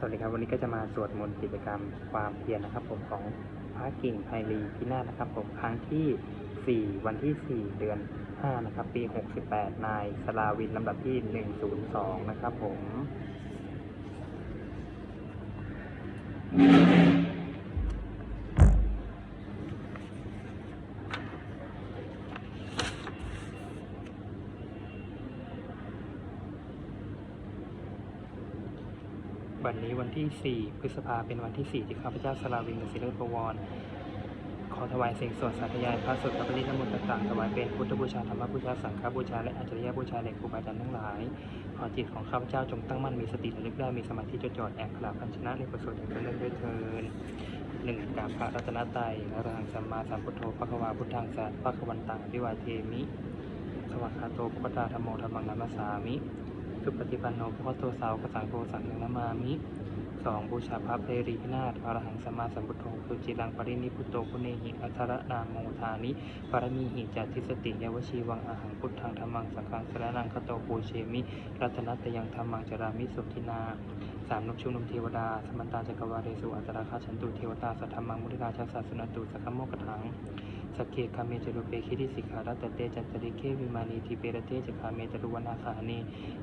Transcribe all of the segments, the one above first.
สวัสดีครับวันนี้ก็จะมาสวดมนต์กิจกรรมความเพียรนะครับ ผมของพระกิ่งไพรีพินาศนะครับ ผมครั้งที่ 4 วันที่ 4 เดือน 5 นะครับ ปี 68 นายสลาวินลำดับที่ 102 นะครับผม นี้วันที่ 4 พฤษภาเป็นวันที่ 4 ที่ข้าพเจ้าสลาวินศิลปวร ขอถวายสิ่งสวดสาธยายพระสดพระปริธรรมนต์ต่างๆถวายเป็นพุทธบูชาธรรมบูชาสังฆบูชาและอัจฉริยบูชาแด่ครูบาอาจารย์ทั้งหลาย ขอจิตของข้าพเจ้าจงตั้งมั่นมีสติระลึกได้มีสมาธิจดจ่อแอบขลาพันชนะในประสูติอย่างเจริญด้วยเทินหนึ่งกราบพระรัตนตรัยอรหังสัมมาสัมพุทโธพระควาพุทธังสัพพะควันตังอภิวาเทมิสวัสคาโตพุทธาธรรมโมธรรมังนามสามิ สุปฏิปันโนพุทโตสาวกสังโฆสังฆนามามิสองบูชาพระเพรีพินาศอรหังสมาสัมพุทโธสุจิรังปรินิพุโตพุเนหิอัทรนามโมทานิปรมีหิจัตทิสติยวชีวังอาหังพุทธังธรรมังสังฆังสรนังคโตปูเชมิ รัตนัตยังธรรมังจรามิสุทินาสามนกชุมนุมเทวดา สมันตาจักรวาเรสุอัตราคาชันตุเทวตาสัทธรรมังมุทิราชาสัสนตุสักขโมกถัง สกเคคาเมจรุเปคิริสิกขารัตเตจันตริเควิมานีทิเปรเตจคาเมจรุวนาคาเน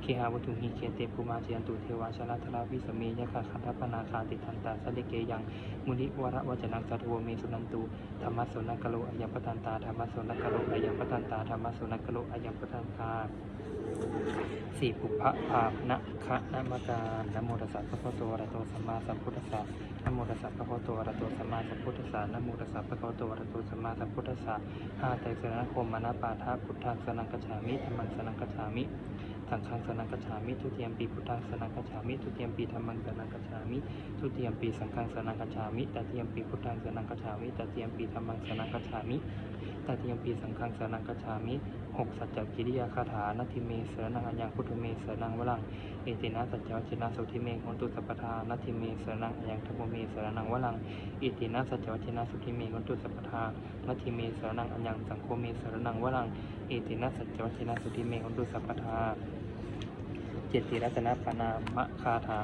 เคหาวัตุหิเคเตภูมาเจยันตุเทวาชนะทราวิสเมยะคาคันธปนาคาติทันตาสเดเกยังมุนิวระวจนังสัตวเมสุนันตุธรรมสสนกโลอายัปตันตาธรรมสสนกโลอายัปตันตาธรรมสสนกโลอายัปตันตาสี่ปุพพะภาพนะ คะนามการนโมตัสสะพระพุทโตอะระโตสัมมาสัมพุทธัสสะนโมตัสสะพระพุทโตอะระโตสัมมาสัมพุทธัสสะนโมตัสสะพระพุทโตอะระโตสัมมาสัมพุทธัสสะห้าไตรสรณคมมนาปาทาพุทธังสนังกัจฉามิธรรมังสนังกัจฉามิสังฆังสนังกัจฉามิทุติยมปีพุทธังสนังกัจฉามิทุติยมปีธรรมังสนังกัจฉามิทุติยมปีสังฆังสนังกัจฉามิตติยมปีพุทธังสนังกัจฉามิตติยมปีธรรมังสนังกัจฉามิ ตติยมปีสังฆังสนังกัจฉามิหกสัจจกิริยาคาถานาทิเมเสนังอัญญังพุทธเมเสนังวลังเอตินะสัจจวัชนะสุทิเมโหนตุสัพทานาทิเมเสนังอัญญังธรรมเมเสนังวลังอิตินะสัจจวัชนะสุทิเมโหนตุสัพทานาทิเมเสนังอัญญังสังโฆเมเสนังวลังเอตินะสัจจวัชนะสุทิเมโหนตุสัพทาเจติรัตนปนามะคาถา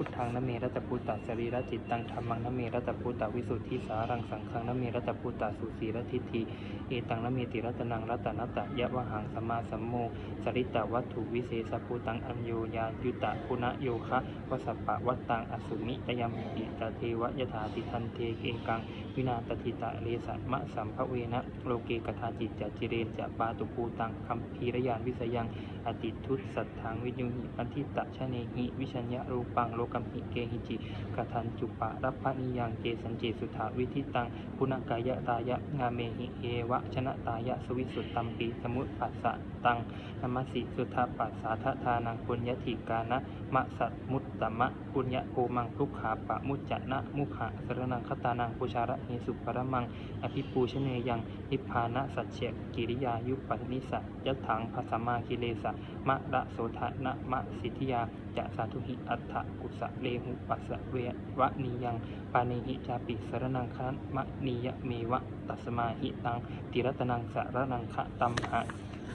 พุทธังนเมรัตพุตตาสรีรจิตตังธรรมังนเมรัตพุตตาวิสุทธิสารังสังฆังนเมรัตพุตตาสุสีรทิฏฐิเอตังนเมติรัตนังรัตนตตะยะวะหังสมาสัมโมสริตวัตถุวิเศษภูตังอัญโยยายุตะคุณโยคะวสปปะวัตตังอสุมิตยมปิตเทวะยถาติทันเทเกกังวินาตติตะเลสะมะสัมภเวนะโลเกกทาจิตจะจิเรนจะปาตุปูตังคัมภีรยานวิสยังอติทุตสัทธังวิญญูหิปันทิตะชะเนหิวิชัญญะรูปังโลกัมหิเกหิจิกทันจุปะรัพพนิยังเกสัญเจสุถาวิทิตังปุณกายะตายะงาเมหิเอวะชนะตายะสวิสุตตัมปีสมุตปัสสะตังนมัสสิสุทธาปัสสาททานังปุญญติกานะมะสัตมุตตมะปุญญโกมังทุกขาปะมุจจะนะมุขะสรนังคตานังปุชาระหิสุปรมัง อภิปูชเนยัง นิพพานะสัจเฉกิริยายุปนิสะยัตถังภาสมากิเลสะมะระโสธนะมะสิทธิยาจะสาธุหิอัฏฐกุสะเลหุปัสสะเววะนียัง ปานิหิจาปิสรนังคันมะนียะเมวะตัสมาหิตังติรัตนังสารนังคะตัมหะ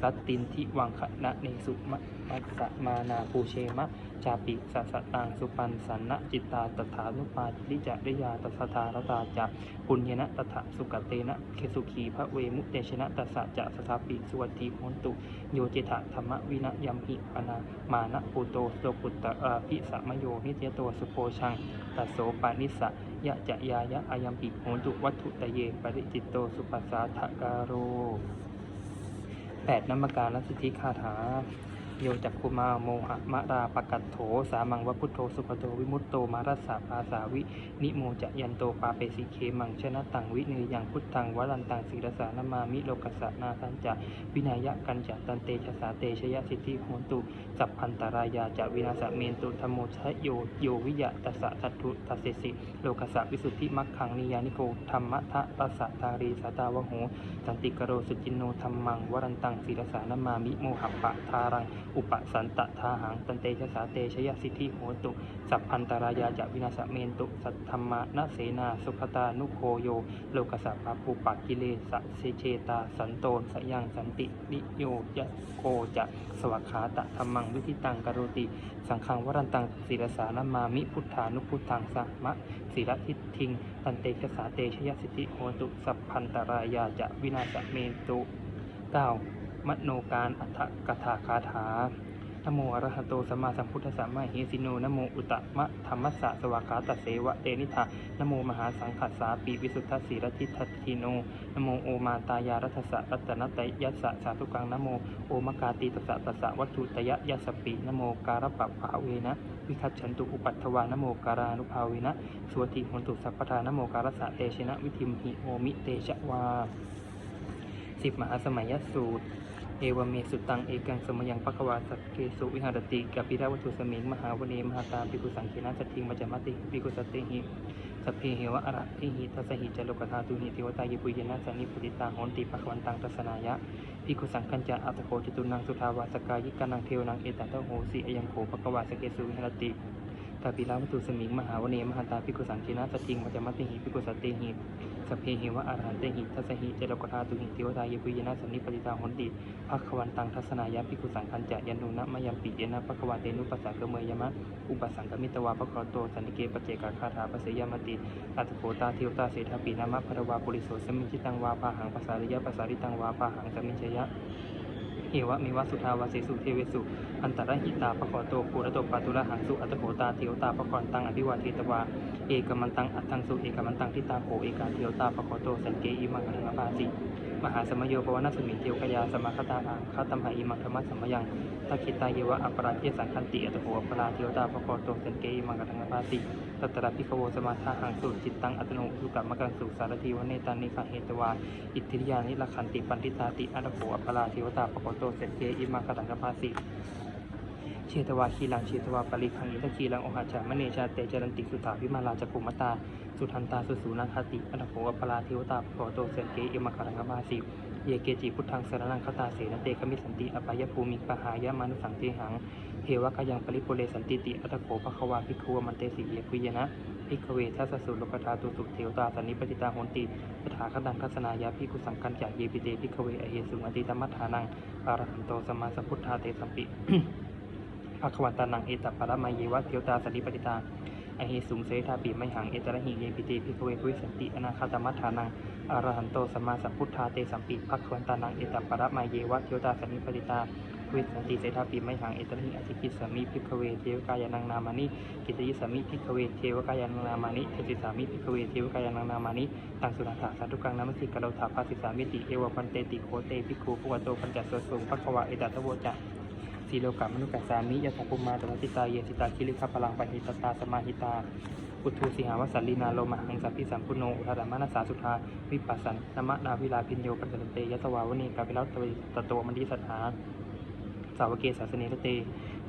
รัตตินทิวังคะนะเนสุมะมัสมานาภูเชมะจาปิสัสตังสุปันสันนะจิตตาตถานุปาทิจาริยาตสสะทารตาจะปุญญนะตถะสุกเตนะเคสุขีพระเวมุตเตชนะตัสสะจะสถาปิสุวัตีโหนตุ โยเจตะธรรมวินยัมหิปนามานะปุโตโสปุตตะอาภิสัมโยนิเตโตสุโพชังตัสโสปานิสะยะจะยายะอายัมปิโหนตุวัตถุตะเยปริจิตโตสุปัสสาทะการโร 8นามการและสิทธิคาถา โยจักคุมาโมหะมะราปกัตโถ สามังวพุทโธสุปโตวิมุตโตมารัสสะภาสาวิ นิโมจะยันโตปาเปสิเคมังชนะตังวิเนยังพุทธังวรันตังศิรสานามามิโลกัสสะนาสันจะวินายะกันจะตันเตชะสาเตชยสิทธิโหนตุสัพพันตรายาจะวินาสเมนตุธรรมโมชะโยโยวิยะตัสสะทัตถุตัสเสสิโลกัสสะวิสุทธิมัคคังนิยานิโกธรรมะทะตัสสะทารีสาตาวโหสันติกโรสุจินโนธรรมังวรันตังศิรสานามามิโมหัปปะทารังอุปสันตทาหังตันเตชะสาเตชยสิทธิโหตุ สัพพันตรายาจะวินาศเมนตุสัทธรรมนาเสนา สุขตานุโคโย โลกสัพพปุปักกิเลสเสเชตา สันโตสยังสันตินิโยยะโกจะสวัคขาตะธรรมังวิธิตังกโรติ สังฆังวรันตังศิรสานามามิพุทธานุพุทธังสัมะศิรทิทิงตันเตชะสาเตชยสิทธิโหตุ สัพพันตรายาจะวินาศเมนตุ 9. มโนการอัฏฐกถาคาถานโมอรหะโตสัมมาสัมพุทธัสสะมะเหสิโนนโมอุตตมะธรรมัสสะสวากาตเสวะเตนิธานโมมหาสังขัสสาปีวิสุทธสีรทิทัตทิโนนโมโอมาตายารัตสะรัตนตยัสสะสาธุกังนโมโอมกาติตสะตสะวัตถุตยะยัสปีนโมการปะภาเวนะวิคัตฉันตุอุปัตถวานโมการานุภาเวนะสวติหนตุสัพพทานโมการสะเตชนะวิธิมหิโอมิเตชะวาสิบมหาสมัยสูตร เอวเมสุตังเอกังสมยังปะกวาสักเกสุวิหารติกับพิราวัตุสมิงมหาวเนมหาตาปิกุสังเขนะสตทิงมัจจมติปิกุสตติหิสพเพเหวะอระทิหิทัสหิจโลกธาตุหิเทวตายปุยนะสันนิพุติตาโหนติปะควันตังทัสนายะปิกุสังคัญจะอัตโคจตุนังสุทาวาสกายิกานังเทวนังเอตัตโหสีอยังโขปะกวาสเกสุวิหารติ ตาปิลาวัตุสมิงมหาวเนมหาตาปิกุสังเขนะสตทิงมัจจมติหิปิกุสตติหิสเพเหวะอาหารเตหิทัสหิเจโลกธาตุหิเทวตายปุยนะสันนิปติตาหนติภควันตังทัศนายะภิกขุสังคัญจะยันุนะมยัมปิเยนะภควาเตนุปัสสะเกเมยมะอุปสังกมิตวาภคโตสันนิเกปเจกาคาถาปเสยมติอัตโขตาเทวตาเศรษฐปีนามะภรวาปุริโสสมิงจิตังวาปาหังภาษาริยะภาษาริตังวาปาหังสมิชยะ เอวะมิวะสุทาวาเสสุเทเวสุ อันตรหิตาปะขอโตปุระโตปาตุระหังสุอัตโขตาเทวตาปะกรตังอภิวาเทตวา เอกมันตังอัตตังสุเอกมันตังทิตาโขเอกาเทวตาปะขอโตสันเกอิมังคังปาสิมหาสมโยปวนาสมิเทวกยาสมาคตาอังคตัมหาอิมังธรรมะสมยังทักขิตาเยวะอัปราเทสังคันติอัตโขอัปราเทวตาปะขอโตสันเกอิมังคังปาสิ ตัตระพิขโวสมาทาหังสุจิตตังอัตโนอุกรรมกังสุสารทีวเนตานิคาเหตวาอิทธิยานิลขันติปันติตาติอัตโขอัปราเทวตาปะขอโตเสเกอิมังคังปาสิเชตวาคีลังเชตวาปริคังอิทคีลังโอหาจามเนชาเตจรันติสุถาวิมาลาจักุมตา สุทันตาสุสูนาคติอันโภอปลาเทวตาโพโตเสเกอิมคารังกบาสิเยเกจิพุทธังสรนังคตาเสนเตกมิสันติอปายภูมิปหายามานุสังเทหัง เทวกายังปริปุเรสันติติอัตโขภควาภิกขวมันเตสิเยคุยนะภิกขเวทัสสุลกธาตุสุเทวตาสันนิปติตาโหนติตถาคตังทัศนายาภิกขุสังคัญจากเยปิเตภิกขเวอเหสุงอติตมัฏฐานังอารหันโตสมาสัพพุทธาเตสัมปิภควตานังเอตปะระมาเยวะเทียวตาสติปติตาอหิสุงเสธาปิไม่หังเอตระหิเยปิติพิกเวคุยสันติอนาคาตมัฏฐานังอรหันโตสัมมาสัพพุทธาเตสัมปิภควตานังเอตประมาเยวะเทียวตาสติปติตา คุยสันติเสธาปิไม่หังเอตระหิอธิกิสสามิพิกเวเทวกายานังนามานิกิตยิสามิพิกเวเทวกายานังนามานิเทติสามิพิกเวเทวกายานังนามานิตังสุนันทาสาธุกังนามสิกะโลถาภาสิสามิติเอวปันเตติโคเตภิกขุภวโตปัญจโสสุงภควะเอตตะโวจะสีโลกามนุกัสสามิยะสัพุมาตระติตาเยสิตาคิริขพลังปหิตตาสมาหิตาอุทูสิหาวสันลีนาโลมหังสัพพิสัมพุโนอุทาดามนาสาสุธาวิปัสสันนมะนาวิลาพินโยปัจจเตยะสวาวนีกาภิรัตตโตมันดิสัทธา สาวกเกศาสเนรเต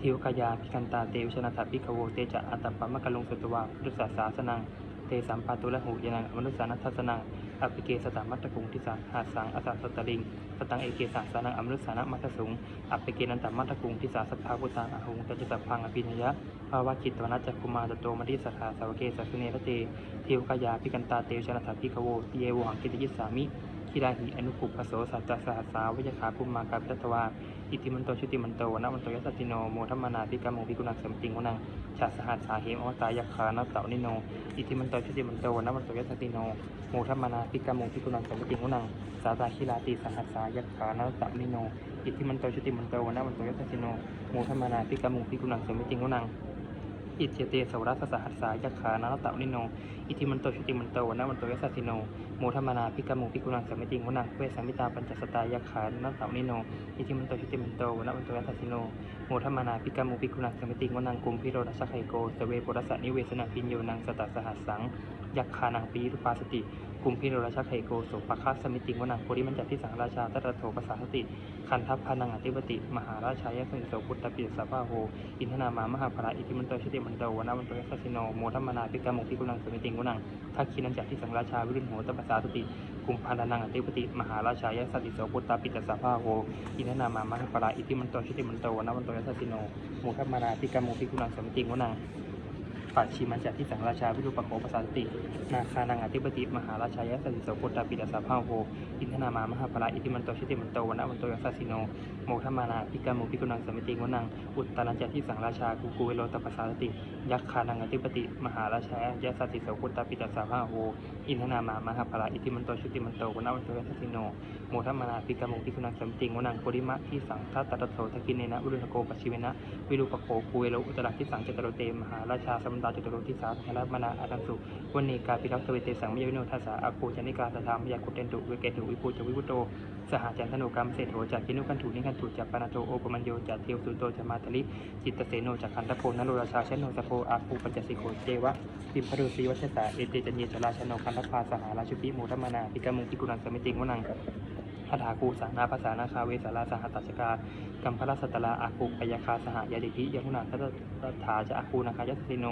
ทิวกายาพิกันตาเตวิชนะถาพิกโวเตจะอัตตปะมะกะลงสุตวาพุทธศาสาสนังเตสัมปาตุละหูยนังอมนุสานัทสนังอภิเกสตามัตตกุงทิสาหาสังอสัตตลิงสตังเอเกสาสานังอมนุสานะมัตสุงอัปเปเกนันตมัตตกุงทิสาสัพพาพุตาอาหุงตัจจสัพพังอภินยะภาวะจิตตวนัจจคุมาตโตมดิสัทธาสาวเกสัสเนรเตเทวกายาพิกันตาเตวิชนะถาพิกโวเยวหังกิตยิสามิ คิราหิอนุปุปโสสัจจสหัสสาวิยขาภุมมากาพิตตวาอิติมันโตชุติมันโตนะมันโตยัสติโนโมทัมมนาพิกามุพิกุณังสมติงวนังชาสหัสสาเหมอวตายคานาเตานิโนอิติมันโตชุติมันโตนะมันโตยัสติโนโมทัมมนาพิกามุพิกุณังสมติงวนังสาตาคิลาติสหัสสายคานาเตานิโนอิติมันโตชุติมันโตนะมันโตยัสติโนโมทัมมนาพิกามุพิกุณังสมติงวนังอิเจเตสวรัสสหัสสายคานาเตานิโน อิทิมันโตชุติมันโตนะมันโตยัสสติโนโมทมมานาพิกามุพิกุณังสมติงวนังเวสัมิตาปัญจสตายคานาเตานิโนอิทิมันโตชิติมันโตวนะมันโตยัตสิโนโมทัมานาพิกามุพิกุณังสมติงวนังกุมพิโรดัสไคโกสเวปุรสะนิเวสนาพินโยนังสตัสสหัสสังยักขานังปีรุปาสติกุมพิโรราชไคโกโสปะคัสมิติงวนังโพธิมันจัดที่สังราชาตระโถปสาสติ คันทัพพานังอธิปติ มหาราชายะสนิโสพุทธปิสสะพาโหอินทนามามหาภราอิทิมันโตชติมันโตวนามันโตยัสสิโนโมทัมนาปิกามุพิกุลังสมิติงวนังทักขินันจัดที่สังราชาวิรุณโหตปสาสติ กุมพานังอธิปติมหาราชายสัตติโสพุทธปิตสาภาโหอินทนามามหาภราอิทิมันโตชิติมันโตวนะมันโตยัสสสิโนมุขมานาติกามุพิกุณังสมิติงวนังปัจฉิมันจัดที่สังราชาวิรุปโขปสาสติ นาคานังอธิปติมหาราชายสัตติโสพุทธปิตสาภาโหอินทนามามหาภราอิทิมันโตชิติมันโตวนะมันโตยัสสสิโน โมทมานาพิกามุพิกุนังสมิติงวนัง อุตตานัญจที่สังราชากุกุเวโรตปสาสติ ยักขานังอธิปติ มหาราชายะสติโสพุทธปิดาสาภาโหอินทนามามหาภราอิทิมันโตชิติมันโตวนะมันโตยัสสิโน โมทมานาพิกามุพิกุนังสมิติงวนังโพธิมะที่สังทัตตะโสทกินเนนะวิรุณโกปชิเวนะวิรูปโขคูเวโรอุตระที่สังจตโรเตมหาราชาสมดาจตโรทิสาธนมนาอาตังสุวันเนกาปิรักตเวเตสังมยวิโนทัสสะอาคูจนิกาสธามยาคุเตนตุเวเกตุวิปูจวิวุโตสหจันทโนกรรมเศรษโจากกินุกันถุนิกันถุจากปนาโตโอปมัญโยจากเทวสุโตจามาตลิจิตตเสโนจากคันตโพนโรราชาชนโนสโพอาคูปัญจสิโกเจวะพิมพรุสีวัชตาเอเตจันเยจราชโนคันตพาสหาราชุปิโมทมนาปิกามุกิกุลังสมิติงวนังคาถาคูสานาภาษานาคาเวสาราสหัตตชกากัมพลสัตตลาอาคูปยาคาสหายาดิธิยมุนาทัตถาจะอาคูนาคายัสสิโน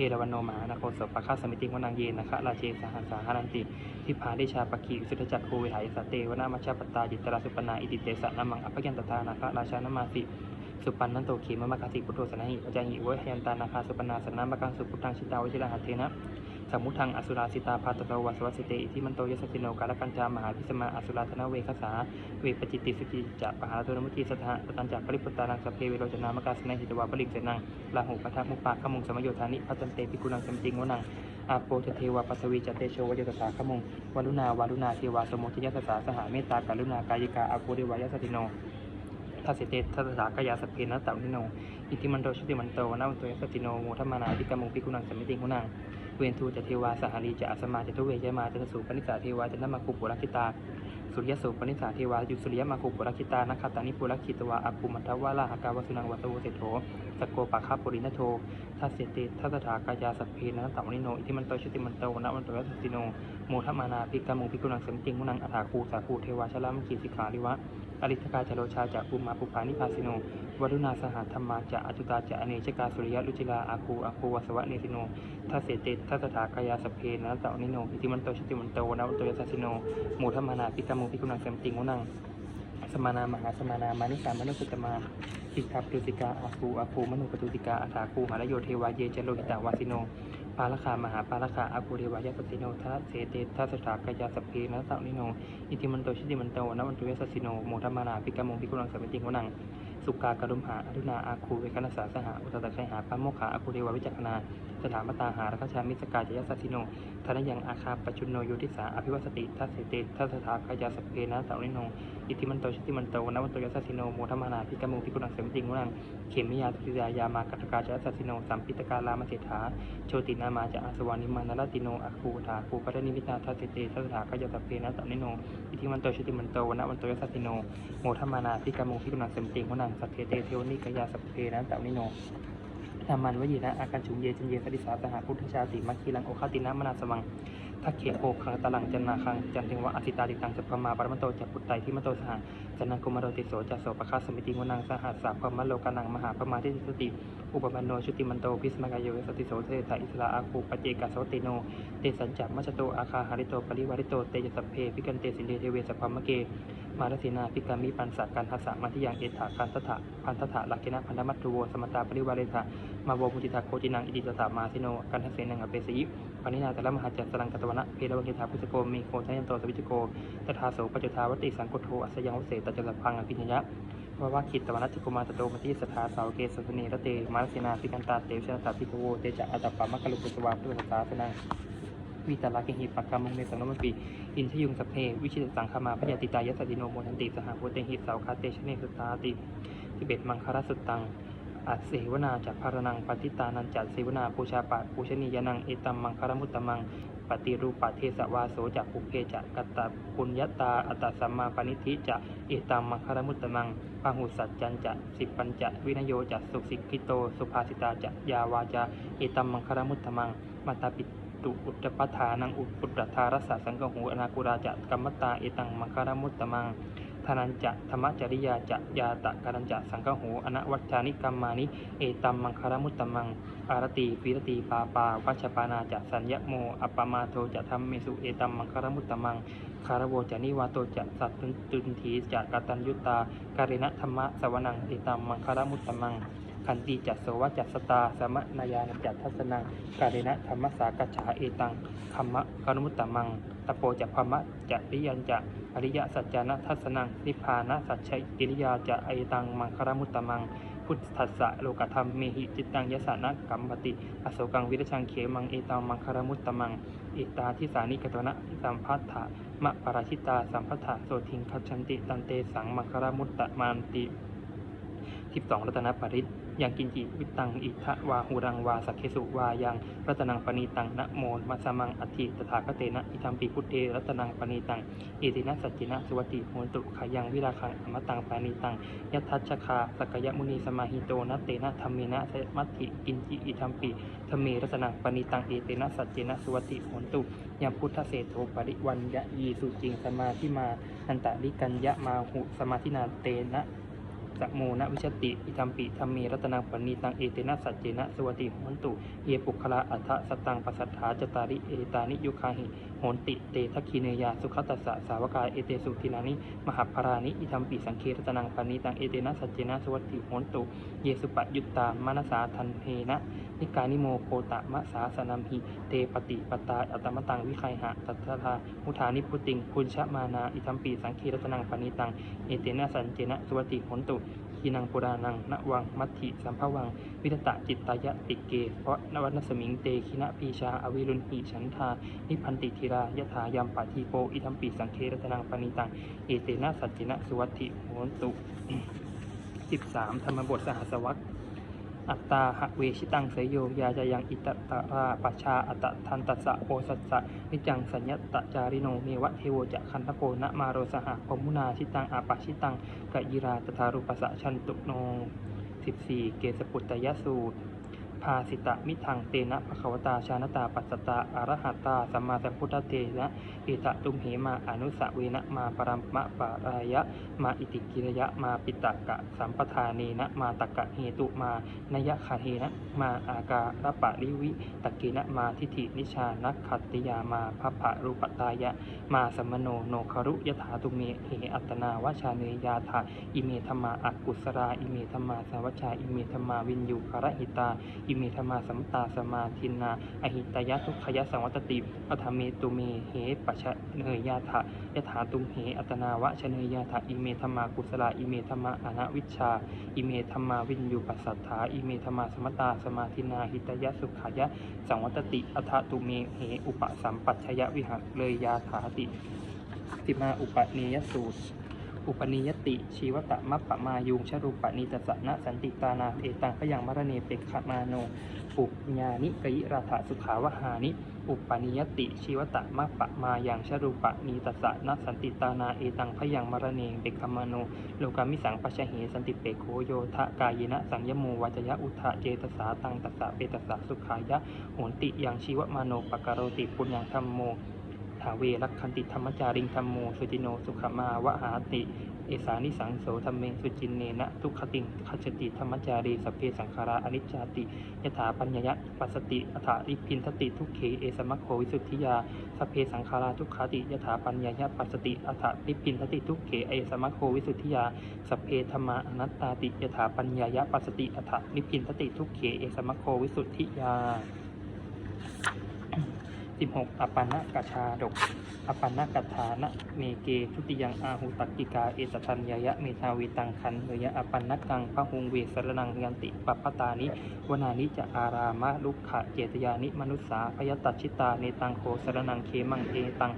เอราวันโนมหานาโคสปะคาสมิติวนังเยนะคะราเชสหัสสาหานันติทิพาเดชาปกิสุทจักโควิหายสเตวนามัชาปตาจิตราสุปนาอิติเตสะนามังอภยันตตานะคราชานามาสิสุปันนันโตขีมะมะคาสิปุโธสนะหิปัจจาหิเวหยันตานาคาสุปนาสนามะกังสุปุตังชิตาวิชิราหัตเทนะ สมุทังอสุราสิตาพาตโตวัสวัสิเตอิทิมันโตยสสิโนกาลกัญจามหาพิสมาอสุราธนเวคสาเวปจิตติสุจิจะปหาโทนมุติสถะปตัญจากปริปุตตานังสเพเวโรจนามกาสนหิตวาปริกเสนังลาหูปทักมุปปาขมุงสมโยธานิพัตันเตปิกุนังสมจิงวนังอาโปเทวาปัสวีจเตโชวโยตสาขมุงวารุณาวารุณาเทวาสมุทยัสสาสหเมตตากรุณากายิกาอาโปเดวายสติโนทัสเตทัสสากายาสพเพนะตัมนิโน อิติมันโตชุติมันโตนาวันโตยสติโนโมทัมานาติกามุงปิกุนังสมิติงุนัง เวนทูจะเทวาสหรีจะอัสมาจะทุเว ยมาจะสูปนิสาเทวาจะนมาคุปุรักิตา สุริยสูปนิสาเทวายุสุริยมาคุปุรักิตานักขตานิปุรักิตวาอัปปุมัทวาลาหกาวสุนังวัตโวเสโถสกโกปะคาปุรินโททัสเสติทัสถากายาสัพเพนันตัมนิโนอิทิมันโตชุติมันโตนะวันโตยสติโน โมทัมานาปิกามุงปิกุนังสมติงุนังอัฐาคูสาคูเทวาชลามขีสิกขาริวะอริทกาจโรชาจากภูมาปุปานิพาสิโนวรุณาสหธรรมาจะอจุตาจะอเนชกาสุริยะลุจิลาอาคูอาคูวสวะเนสิโนทัสเสติทัสสถากายาสเพนะเตานิโนอิติมันโตชิติมันโตนะวันโตยสัสสิโนโมทัมานาปิกามุปิกุนังเสมติงุนังสมานามหาสมานามานิสามนุสุตมาสิกขับตุติกาอาคูอาคูมนุปตุติกาอาถาคูหารโยเทวาเยเจโลหิตาวาสิโน ปาลคามหาปาลคาอากูเทวายาสสิโนทัสเสเตทัสสถากายาสพเพนะเตานิโน อิติมันโตชิติมันโตนวันตุเวสสิโนโมทมมานาปิกามงพิกุลังสัมติงวนัง สุกากรุมหาอรุณาอาคูเวคณสาสหาอุตตะไคหาปะโมขาอากูเทวาวิจักนาสถามตาหารัคชามิสกาจยสสิโน นยังอาคาปจุนโนโยทิสาอภิวัสติทัสเสเตทัสสถากายาสพเพนะสาวนิโนอิติมันโตชิติมันโตนวันโตยสัสสิโนโมทมมานาพิกามุพิกุณังเสมติงุนังเขมิยาตุติยายามากัตกาจยสัสสิโนสัมปิตกาลามเศรษฐาโชตินามาจะอาสวานิมานารติโนอาคูธาคูปะนิมิตาทัสเสเตทัสสถากายาสพเพนะสาวนิโนอิติมันโตชิติมันโตนวันโตยสัสสิโนโมทมมานาพิกามุพิกุณังเสมติงุนังสัพเพเตเทวนิกายาสพเพนะสาวนิโน ธรรมันวยีนะอาการฉุงเยจันเยสติสาสหพุทธชาติมัคคีลังโอคาตินะมนาสมัง ทักเขโอคังตะลังจันนาคังจันเทวะอสิตาติตังสัพมาปรมโตจัปุตไตที่มโตสหจันนังกุมารติโสจัสโสปคาสมิติวนังสหัสสาพมโลกานังมหาพมาทิสติ อุปปันโนชุติมันโตพิสมกายโยสติโสเทสอิสระอาคูปเจกาโสติโน เตสัญจักมัชโตอาคาหาริโตปริวาริโตเตจสัพเพพิกันเตสิเลเทเวสัพพมเกมารสีนาพิกามิปันสักการทัสสะมาทิยังเอถาการทัถะพันทัถะลักขินะพันธมัตถุโวสมตาปริวาเรถะมาโวมุติตาโคจินังอิติตถามาสิโนกันทเสนังอเปสิปานินาแต่ละมหาจัสรังกตวนะเพลวังเกถาพุทธโกมีโคทยันโตสวิจโกตถาโสปัจจทาวติสังกุโทอัสยังวเสตจัสพังอภิญญะวาวาคิตตวนัจจกุมารตโตมติสถาสาวเกสสเนรเตมารสีนาพิกันตาเตวชนะตาพิกโวเตจะอัตปามะกลุกุสวาพุทธศาสนังวิตาลาเกหิปักกามังเมสังนมปีอินทยุงสเพวิชิตสังคมาพยาติตายสติโนโมทันติสหโพเตหิสาวคาเตชเนสตาติทิเบตมังคารสุตัง อาเสวนาจากพารนังปฏิตานันจัดเสวนาปูชาปะปูชนียานังเอตัมมังคารมุตตมัง ปฏิรูปะเทสวาโสจากปุเพจะกัตตะปุญญตาอัตตสัมมาปณิธิจะเอตัมมังคารมุตตมังปาหุสัจจันจะสิปัญจะวินโยจะสุสิกิโต สุภาสิตาจะยาวาจาเอตัมมังคารมุตตมังมาตาปิตุอุตปัฏฐานังอุปุตตทารสสะสังกหูอนาคุราจะกัมมตตาเอตังมังคารมุตตมัง ทานันจะธรรมจริยาจะยาตะการันจะสังฆโหอนัวัชานิกรรมานิ เอตัมมังคารมุตตมัง อารติฟีรติปาปาวัชปานาจะสัญญโมอัปปมาโทจะธรรมเมสุเอตัมมังคารมุตตมัง คารโวจะนิวาโตจะสัตตุนตุนทีจะกตัญยุตาการิณธรรมะสวนังเอตัมมังคารมุตตมัง ขันติจัตโสวจัสตาสมนายานจัตทัสนังการิณธรรมสากัจฉาเอตังคัมมะคารมุตตมัง ตะโปจะพมะจะริยันจะอริยสัจจานะทัสนังนิพพานะสัจฉิกิริยาจะเอตังมังคารมุตตมัง พุทธัสสะโลกธรรมเมหิจิตตังยสานะกัมปติ อโศกังวิรชังเขมังเอตังมังคารมุตตมังเอตาทิสานิกตนะสัมพัทธะมะปราชิตาสัมพัทธะโสทิงคัจฉันติตันเตสังมังคารมุตตมันติสิบสองรัตนปริต ยังกินจิวิตังอิทะวาหูรังวาสักเคสุวายังรัตนังปณีตังนะโมมัสมังอธิตถาคเตนะอิทัมปิพุทเทรัตนังปณีตังเอตินะสัจจินะสุวติโหนตุขายังวิราคังอมตังปานีตังยัตทัชชคาสกยมุนีสมาหิโตนะเตนะธรรมเมนะเสมัติกินจิอิทัมปิธรรมเมรัตนังปณิตังเอเตนะสัจเจนะสุวติโหนตุยามพุทธเศโทปริวันยะยีสุจิงสมาธิมานันตะลิกัญญะมาหุสมาธินาเตนะ สะโมนะวิชติอิทัมปิธรรมเมรัตนังปณีตังเอเตนะสัจเจนะสวัติโหนตุเยปุคละอัฏฐสตังปัสสัทธาจตาริเอตานิยุคาหิโหนติเตทัคีเนยาสุขตัสสะสาวกาเอเตสุทินานิมหาภารานิอิทัมปิสังเครตนังปณีตังเอเตนะสัจเจนะสวัตติโหนตุเยสุปะยุตตามานสาทันเทนะ นิกานิโมโคตะมะสาสนัมหิเตปฏิปตาอัตมตังวิไคหะตัทธามุทานิพุติงพุญชมานาอิทัมปีสังเครตนังปานิตังเอเตนะสัจเจนะสวัตติโหนตุขีนังปุรานังนวังมัตถิสัมภวัง วิทตะจิตตายะติเก เพราะนวัตนสมิงเตคินะปีชาอวิรุณหิฉันทา นิพันติธิรายถายามปะทีโปอิทัมปีสังเครตนังปานิตัง เอเตนะสัจจินะสุวัติโหนตุสิบสามธรรมบทสหัสวรร อัตตาหะเวชิตังเสยโยยาจะยังอิตตะราปชาอัตทันตัสสะโอสัสสะนิจังสัญญตจาริโนเมวะเทโวจะคันทโกนะมาโรสหะพมุนาชิตังอาปะชิตังกะยิราตถารุปสะชันตุโนสิบสี่เกสปุตตยสูตร ภาสิตะมิทังเตนะภควตาชานตาปัสสตาอรหัตตาสัมมาสัมพุทธเตนะเอตะตุมเหมาอนุสะเวนะมาปรัมมะปารายะมาอิติกิรยะมาปิตะกะสัมปทาเนนะมาตะกะเหตุมานยะคาเทนะมาอาการปะลิวิตะเกนะมาทิฏฐินิชานักขัตติยามาภพะรูปตายะมาสมมโนโนครุยถาตุเมเหอัตนาวชาเนยาถาอิเมธรรมาอักกุสราอิเมธรรมาสาวัชชาอิเมธรรมาวินยูคารหิตาอิเมธรรมาสัมตาสมาทินา อหิตายะทุกขยะสังวัตติอัธเมตุเมเหปัชะเนยยาถายถาตุมเหอัตนาวะชเนยยาถาอิเมธรรมากุสลาอิเมธรรมาอนะวิชชาอิเมธรรมาวินยูปัสสัทธาอิเมธรรมาสมตาสมาทินาหิตายะสุขายะสังวัตติอัฏตุเมเหอุปสัมปัชชยวิหารเลยยาถาติสิมาอุปเนยสูตร อุปนิยติ ชีวตะมัปปะมายุงชรูปนิตสสนะสันติตานาเอตังพยังมรเนเปกขมาโน ปุญญานิกยิราธาสุขาวหานิ อุปนิยติ ชีวตะมัปปะมายังชรูปนิตสสนะสันติตานาเอตังพยังมรเนเปกขมาโน โลกามิสังปัชเหสันติเปโคโยทะกายนะสังยโมวัจยะอุทะเจตสาตังตัสสะเปตสะสุขายะโหนติยังชีวมาโนปกโรติปุญญังธรรมโม ถาเวรักขันติธรรมจาริงธรรมโมสุจิโนสุขมาวะหาติ เอสานิสังโสธรรมเมสุจินเนนะทุกขติงคัจจติธรรมจารีสพเพสังขาราอนิจจาติยถาปัญญยะปัสสติอัฏฐาริพินทติทุกเขเอสมัคโควิสุทธิยาสพเพสังขาราทุกขติยถาปัญญยะปัสสติอัฏฐาริพินทติทุกเขเอสมัคโควิสุทธิยาสพเพธรรมานัตตาติยถาปัญญยะปัสสติอัฏฐาริพินทติทุกเขเอสมัคโควิสุทธิยา สิบหกอปันนกชาดก อปันนกัฏฐานะเมเกทุติยังอาหุตักกิกาเอตทันยยะเมทาวิตังคันเนยะอปันนกังพระหุงเวสรนังยันติปัปปตานิวนานิจะอารามะลุกขะเจตยานิมนุษสาพยตัชิตาเนตังโคสรนังเคมังเอตัง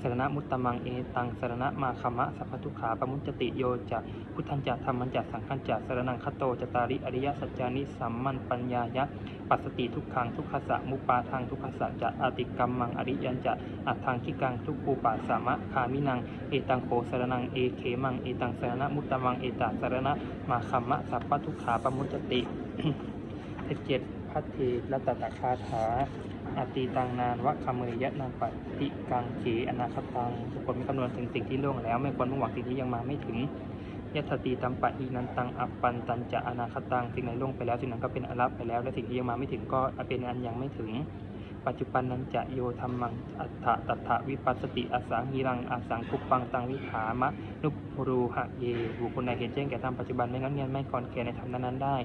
สรณะมุตตมังเอตังสรณะมาคมะสัพพทุขาปมุจติโยจะพุทธัญจะธรรมันจะสังฆัญจะสรนังคตโตจตาริอริยสัจจานิสัมมันปัญญายะปัสสติทุกขังทุกขสะมุปาทางทุกขสะจะอติกรรมมังอริยันจะอัทางคิกังทุกปูปาสามะคามินังเอตังโคสรนังเอเขมังเอตังสรณะมุตตมังเอตาสรณะมาคมะสัพพทุขาปมุจติสสิบเจ็ดพัทเทรัตตะคาถาอาตีตังนานวะคำเมยยะนานปฏิกังเขอนาคตังทุกคนมีคำนวณถึงสิ่งที่ล่วงแล้ว ไม่ควรมุ่งหวังสิ่งที่ยังมาไม่ถึงยะตติตัมปะอีนันตังอัปปันตันจะอนาคตังสิ่งไหนล่วงไปแล้วสิ่งนั้นก็เป็นอลับไปแล้วและสิ่งที่ยังมาไม่ถึงก็เป็นอันยังไม่ถึง ปัจจุบันนั้นจะโยธรรมังอัฏฐะตัฏฐวิปัสสติอสังหิรังอสังคุปปังตังวิถามะนุปรูหะเย บุคคลใดเห็นแจ้งแก่ธรรมปัจจุบันไม่งั้นเงียนไม่ก่อนแก่ในธรรมนั้นๆได้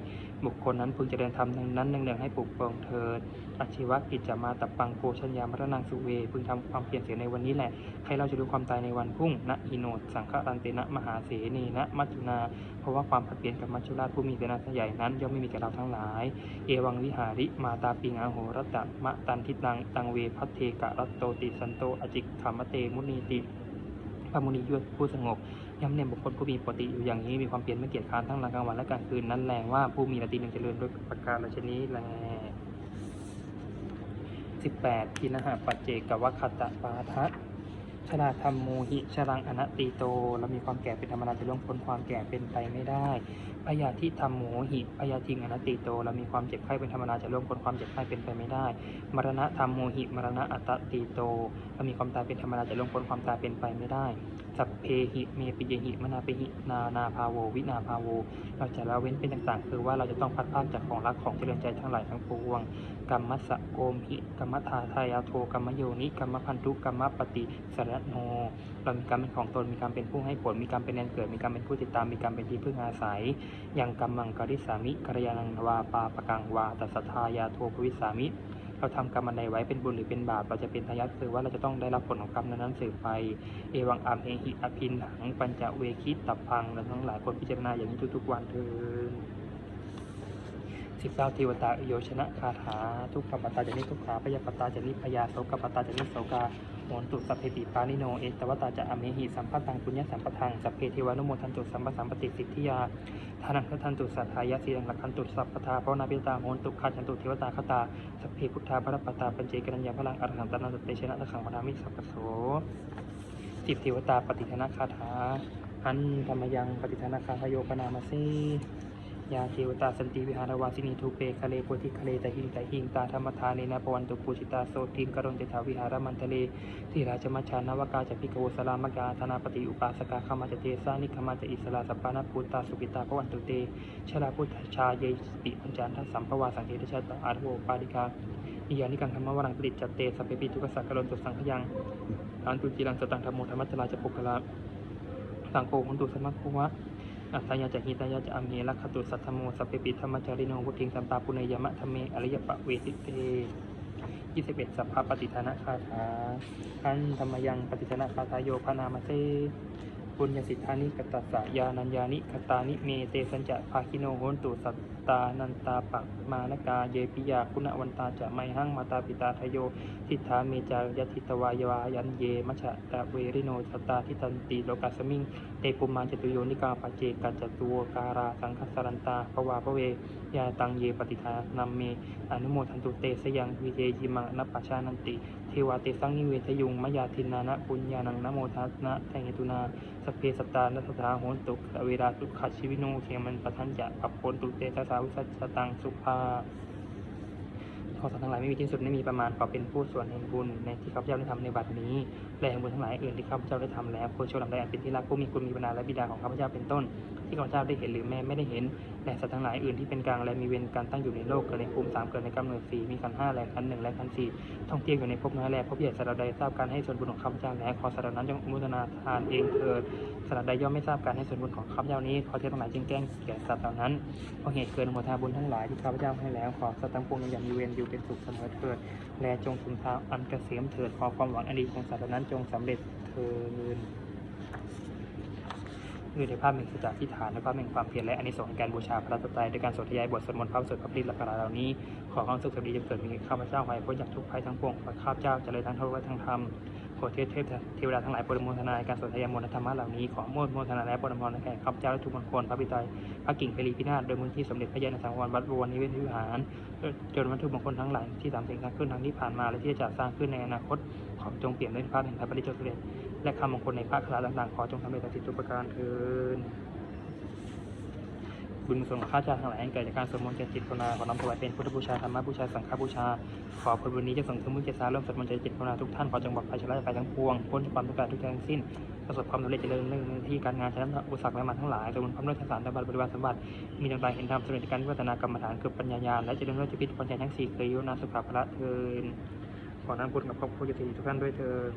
บุคคลนั้นพึงเจริญธรรมนั้นเนืองๆให้ปลุกปลงเถิดอาชีวะกิจจะมาตับปังโกชัญญามรณังสุเว พึงทำความเพียรเสียในวันนี้แหละ ใครเราจะรู้ความตายในวันพรุ่งนะอิโนดสังฆรันเตนะมหาเสนีนะมัจจุนา เพราะว่าความผัดเปลี่ยนกับมัจจุราชผู้มีเสนาใหญ่นั้นย่อมไม่มีแก่เราทั้งหลาย เอวังวิหาริมาตาปิงอาโหรตะมะตันทิตังตังเวพัทเทกะรัตโตติสันโตอจิกขามะเตมุนีติพระมุนียวดผู้สงบย่อมเน้นบุคคลผู้มีปกติอยู่อย่างนี้มีความเปลี่ยนไม่เกียจค้านทั้งกลางวันและกลางคืนนั้นแรงว่าผู้มีนาทีหนึ่งเจริญโดยประการชนี้แลสิบแปดทินะหะปัจเจกวัคคตะปาทะชราธรรมโมหิชรังอนัตติโตเรามีความแก่เป็นธรรมดาจะล่วงพ้นความแก่เป็นไปไม่ได้ พยาธิธรรมโมหิพยาธิงอนัตติโตเรามีความเจ็บไข้เป็นธรรมดาจะล่วงพ้นความเจ็บไข้เป็นไปไม่ได้ มรณะธรรมโมหิมรณะอัตติโตเรามีความตายเป็นธรรมดาจะล่วงพ้นความตายเป็นไปไม่ได้ สัพเพหิเมปิเยหิมนาปิหินานาภาโว วินาภาโว เราจะละเว้นเป็นต่างๆ คือว่าเราจะต้องพัดพรากจากของรักของเจริญใจทั้งหลายทั้งปวงกรรมสะโกมหิกรรมทาทายาโทกรรมโยนิกรรมพันธุกรรมปฏิสระโนเรามีกรรมเป็นของตนมีกรรมเป็นผู้ให้ผลมีกรรมเป็นแดนเกิดมีกรรมเป็นผู้ติดตามมีกรรมเป็นที่พึ่งอาศัยยังกำมังกริสามิกรยานังวาปาปะกังวาตัสทธายาโทภวิสามิ เราทำกรรมใดไว้เป็นบุญหรือเป็นบาป เราจะเป็นทายาทคือว่าเราจะต้องได้รับผลของกรรมนั้นๆสืบไป เอวังอัมเอหิอภินหังปัญจเวคิตตับพังและทั้งหลายคนพิจารณาอย่างนี้ทุกๆวันเถิด สิบเก้าเทวตาโยชนะคาถา ทุกขปตาจานิทุกขาพยาปตาจานิพยาโสกปตาจานิโสกาโหนตุสัพเพปิปานิโนเอตวตาจะอเมหิสัมปัตังปุญญสัมปทังสัพเพเทวานุโมทันตุสัมปสัมปติสิทธิยาทานังทันตุสัทธายะสีรังลักขันตุสัพพทาเพราะนาปิตาโหนตุขาชันตุเทวตาคตาสัพเพพุทธาพระปตาปัญเจกัญญาพลังอรหันตนาสเตชนะตะขังมนามิสัพพโสสิบเทวตาปฏิธนาคาถาอันธรรมยังปฏิธนาคาทโยปนามาสี ยาเทวตาสันติวิหารวาสินีทูเปคะเลโพธิคะเลตะหิงตะหิงตาธรรมทาเนนะปวันตุปูชิตาโสทิงกรณเจถาวิหารมันทะเลที่ราชมัชชานวกาจะพิกโวสลามกาธนาปฏิอุปาสกาขมาจเตสานิขมาจอิสลาสปานาภูตาสุกิตาพวันตุเตชลาพุทธชาเยติปัญจานทัสัมภวาสังเกตชาตอารโวปาดิกานิยานิกังธรรมวรังปฏิจจเตสเพปิทุกสักกรณตุสังขยังอันตุจิรังสตังธรรมโมธรรมัจลาจะปุกละสังโฆหุนตุสมัคคุวะ อัตตายาจะหิตายาจะอัมเหลักขตุสัทธโมสัพเพปิธรรมจาริโนวุทิงสัมปาปุเนยมะธรรมเมอริยปะเวทิเตยี่สิบเอ็ดสัพพะปฏิทานะคาถาอันธรรมยังปฏิทานะคาถาโยพนามาเซปุญญสิทธานิกตัสสะยานัญญานิคตานิเมเตสัญจะภาคิโนโหนตุสัต ตา นันตาปะมานกา เยปิยาคุณวันตาจะไมหังมาตาปิตาทโย ทิฏฐาเมจายทิตวายวายันเยมัชะตะเวริโนสตตาทิตันติโลกัสมิง เตปุมาจตุโยนิกาปเจกัจจตัวการาสังคสรันตาภวาภเวยาตังเยปฏิทานัมเม อนุโมทันตุเตสยังวิเทยิมังนปปชานันติ เทวาเตสังนิเวทยุงมยาทินานะปุญญานังนโมทัสนะแทงตุนาสเพสตตานัสถาโหนตุกเวลาสุขชีวิโนเขมันปทัญจะปับโพนตุเตสสาวิสัชตังสุภาขอสัตว์ทั้งหลายไม่มีที่สุดไม่มีประมาณขอเป็นผู้ส่วนแห่งบุญในที่ข้าพเจ้าได้ทำในบัดนี้ แลงบุญทั้งหลายอื่นที่ข้าพเจ้าได้ทำแล้วโคชลำไดอันเป็นที่รักผู้มีคุณมีบรรดาและบิดาของข้าพเจ้าเป็นต้น ที่ข้าพเจ้าได้เห็นหรือแม้ไม่ได้เห็นและสัตว์ทั้งหลายอื่นที่เป็นกลางและมีเวรการตั้งอยู่ในโลกเกิดในภูมิสามเกิดในกำเนิดสี่มีขันห้าและขันหนึ่งและขันสี่ท่องเที่ยวอยู่ในภพน้อยและภพใหญ่สัตว์ใดทราบการให้ส่วนบุญของข้าพเจ้าแล้วขอสัตว์นั้นจงอนุโมทนาทานเองเถิดสัตว์ใดย่อมไม่ทราบการให้ส่วนบุญของข้าพเจ้านี้ขอเทพทั้งหลายจึงแกล้งแก่สัตว์เหล่านั้นเพราะเหตุเกินอนุโมทนาบุญทั้งหลายที่ข้าพเจ้าให้แล้วขอสัตว์ทั้งปวงยังมีเวรอยู่เป็นสุขเสมอเถิดและจงสุนทาอันเกษมเถิดขอความหวังอันดีของสัตว์เหล่านั้นจงสำเร็จเถิดด้วยในภาพแห่งสัจจะที่ฐานและภาพแห่งความเพียรและอานิสงส์แห่งการบูชาพระรัตนตรัยด้วยการสวดทยายบทสวดมนต์พระสวดพระปริตละกราเหล่านี้ ขอความสุขสวัสดีจงเกิดมีข้าพเจ้าไว้พ้นจากทุกภัยทั้งปวงขอข้าพเจ้าเจริญทั้งทษและทั้งธรรมขอเทพเทพเทวดาทั้งหลายโปรดโมทนาการสวดทยายมนต์ธรรมะเหล่านี้ขอโมทโมทนาและโปรดโมทนาแก่ข้าพเจ้าและทุกมงคลพระบิดาพระกิ่งเปรีพินาศโดยมูลที่สมเด็จพระยาณสังวรวัดบวรนิเวศวิหารจนวัตถุมงคลทั้งหลายที่สามสิ่งสร้งขึ้นทั้งที่ผ่านมาและที่จะสร้างขึ้นในอนาคต ขอจงเปลี่ยนด้วยพระแห่งพระปริจจเสด็จและคำมงคลในพระคาถาต่างๆ ขอจงสำเร็จต่างๆทุกประการเถิดบุญกุศลของข้าพเจ้าทั้งหลายอันเกิดจากการสวดมนต์เจริญจิตภาวนาขอน้อมถวายเป็นพุทธบูชาธรรมบูชาสังฆบูชา ขอผลบุญนี้จะส่งถึงมุขเจตสาร่วมสวดมนต์เจริญจิตภาวนาทุกท่านขอจงบอกภัยชราไปทั้งปวงพ้นจากความทุกข์กายทุกข์ใจทั้งสิ้นประสบความสำเร็จเจริญในหน้าที่การงานชนะอุปสรรคและมาทั้งหลายจงมีความเลื่อมใสสารตบัติบริวารสมบัติมีดวงตาเห็นธรรมสำเร็จการวิวัฒนากรรมฐานเกิดปัญญาญาณและเจริญด้วยจิตปัญญาทั้งสี่เคยยุนาสุขภาพละเทิน ขอน้ำบุญกับครอบครัวจิตทุกท่านด้วยเถิด